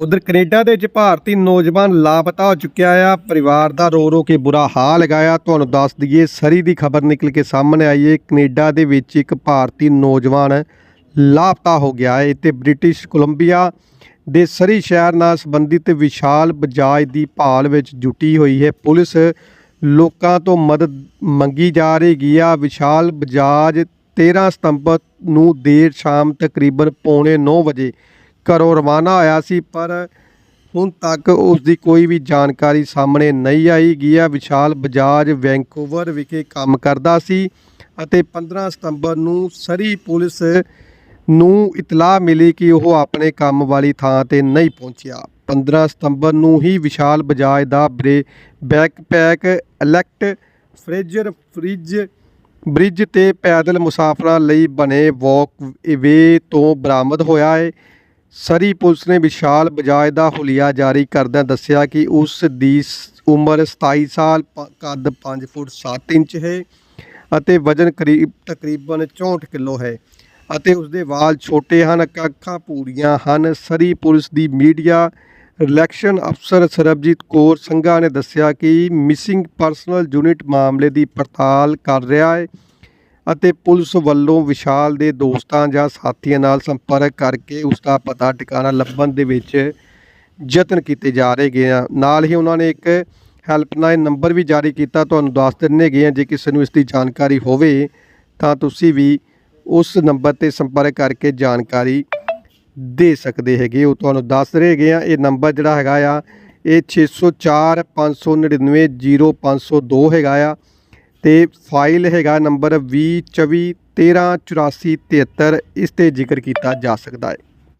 ਉਧਰ ਕੈਨੇਡਾ ਦੇ ਵਿੱਚ ਭਾਰਤੀ ਨੌਜਵਾਨ ਲਾਪਤਾ ਹੋ ਚੁੱਕਿਆ ਆ। ਪਰਿਵਾਰ ਦਾ ਰੋ ਰੋ ਕੇ ਬੁਰਾ ਹਾਲ ਆ। ਤੁਹਾਨੂੰ ਦੱਸ ਦਈਏ, ਸਰੀ ਦੀ ਖਬਰ ਨਿਕਲ ਕੇ ਸਾਹਮਣੇ ਆਈ ਹੈ ਕੈਨੇਡਾ ਦੇ ਵਿੱਚ ਇੱਕ ਭਾਰਤੀ ਨੌਜਵਾਨ ਲਾਪਤਾ ਹੋ ਗਿਆ ਹੈ ਤੇ ਬ੍ਰਿਟਿਸ਼ ਕੋਲੰਬੀਆ ਦੇ ਸਰੀ ਸ਼ਹਿਰ ਨਾਲ ਸੰਬੰਧਿਤ ਵਿਸ਼ਾਲ ਬਜਾਜ ਦੀ ਭਾਲ ਵਿੱਚ ਜੁਟੀ ਹੋਈ ਹੈ। ਪੁਲਿਸ ਲੋਕਾਂ ਤੋਂ ਮਦਦ ਮੰਗੀ ਜਾ ਰਹੀ ਆ। ਵਿਸ਼ਾਲ ਬਜਾਜ 13 ਸਤੰਬਰ ਨੂੰ ਦੇਰ ਸ਼ਾਮ ਤਕਰੀਬਨ ਪੌਣੇ 9 ਵਜੇ ਘਰੋਂ ਰਵਾਨਾ ਹੋਇਆ ਸੀ, ਪਰ ਹੁਣ ਤੱਕ ਉਸ ਦੀ ਕੋਈ ਵੀ ਜਾਣਕਾਰੀ ਸਾਹਮਣੇ ਨਹੀਂ ਆਈ। ਗਿਆ ਵਿਸ਼ਾਲ ਬਜਾਜ ਵੈਂਕੂਵਰ ਵਿਖੇ ਕੰਮ ਕਰਦਾ ਸੀ ਅਤੇ 15 ਸਤੰਬਰ ਨੂੰ ਸਰੀ ਪੁਲਿਸ ਨੂੰ ਇਤਲਾਹ ਮਿਲੀ ਕਿ ਉਹ ਆਪਣੇ ਕੰਮ ਵਾਲੀ ਥਾਂ ਤੇ ਨਹੀਂ ਪਹੁੰਚਿਆ। 15 ਸਤੰਬਰ ਨੂੰ ਹੀ ਵਿਸ਼ਾਲ ਬਜਾਜ ਦਾ ਬ੍ਰੇ, ਬੈਕਪੈਕ ਇਲੈਕਟ ਫ੍ਰੇਜਰ, ਫ੍ਰਿਜ ਬ੍ਰਿਜ ਤੇ ਪੈਦਲ ਮੁਸਾਫਰਾਂ ਲਈ ਬਣੇ ਵਾਕਵੇ ਤੋਂ ਬਰਾਮਦ ਹੋਇਆ ਹੈ। ਸਰੀ ਪੁਲਿਸ ਨੇ ਵਿਸ਼ਾਲ ਬਜਾਜ ਦਾ ਹੁਲੀਆ ਜਾਰੀ ਕਰਦਿਆਂ ਦੱਸਿਆ ਕਿ ਉਸ ਦੀ ਸ- ਉਮਰ 27 ਸਾਲ, ਪ- ਕੱਦ 5 ਫੁੱਟ 7 ਇੰਚ ਹੈ ਅਤੇ ਵਜ਼ਨ ਕਰੀਬ, ਤਕਰੀਬਨ 64 ਕਿਲੋ ਹੈ ਅਤੇ ਉਸ ਦੇ ਵਾਲ ਛੋਟੇ ਹਨ ਅੱਖਾਂ ਅੱਖਾਂ ਪੂਰੀਆਂ ਹਨ। ਸਰੀ ਪੁਲਿਸ ਦੀ ਮੀਡੀਆ ਰਿਲੈਕਸ਼ਨ ਅਫਸਰ ਸਰਬਜੀਤ ਕੌਰ ਸੰਘਾ ਨੇ ਦੱਸਿਆ ਕਿ ਮਿਸਿੰਗ ਪਰਸਨਲ ਯੂਨਿਟ ਮਾਮਲੇ ਦੀ ਪੜਤਾਲ ਕਰ ਰਿਹਾ ਹੈ। ਅਤੇ ਪੁਲਿਸ ਵੱਲੋਂ ਵਿਸ਼ਾਲ ਦੇ ਦੋਸਤਾਂ ਜਾਂ ਸਾਥੀਆਂ ਨਾਲ ਸੰਪਰਕ ਕਰਕੇ ਉਸ ਦਾ ਪਤਾ ਟਿਕਾਣਾ ਲੱਭਣ ਦੇ ਵਿੱਚ ਯਤਨ ਕੀਤੇ ਜਾ ਰਹੇ ਗਏ ਆ। ਨਾਲ ਹੀ ਉਹਨਾਂ ਨੇ ਇੱਕ ਹੈਲਪਲਾਈਨ ਨੰਬਰ ਵੀ ਜਾਰੀ ਕੀਤਾ। ਤੁਹਾਨੂੰ ਦੱਸ ਦਿੰਨੇ ਗਏ ਆ ਜੇ ਕਿਸੇ ਨੂੰ ਇਸ ਦੀ ਜਾਣਕਾਰੀ ਹੋਵੇ ਤਾਂ ਤੁਸੀਂ ਵੀ ਉਸ ਨੰਬਰ ਤੇ ਸੰਪਰਕ ਕਰਕੇ ਜਾਣਕਾਰੀ ਦੇ ਸਕਦੇ ਹੈਗੇ। ਉਹ ਤੁਹਾਨੂੰ ਦੱਸ ਰਹੇ ਹੈਗੇ ਆ ਇਹ ਨੰਬਰ ਜਿਹੜਾ ਹੈਗਾ ਆ, ਇਹ 604 599 0502 ਹੈਗਾ ਆ। ਤੇ ਫਾਈਲ ਹੈਗਾ ਨੰਬਰ 2024 1384 73 ਇਸ ਤੇ ਜ਼ਿਕਰ ਕੀਤਾ ਜਾ ਸਕਦਾ ਹੈ।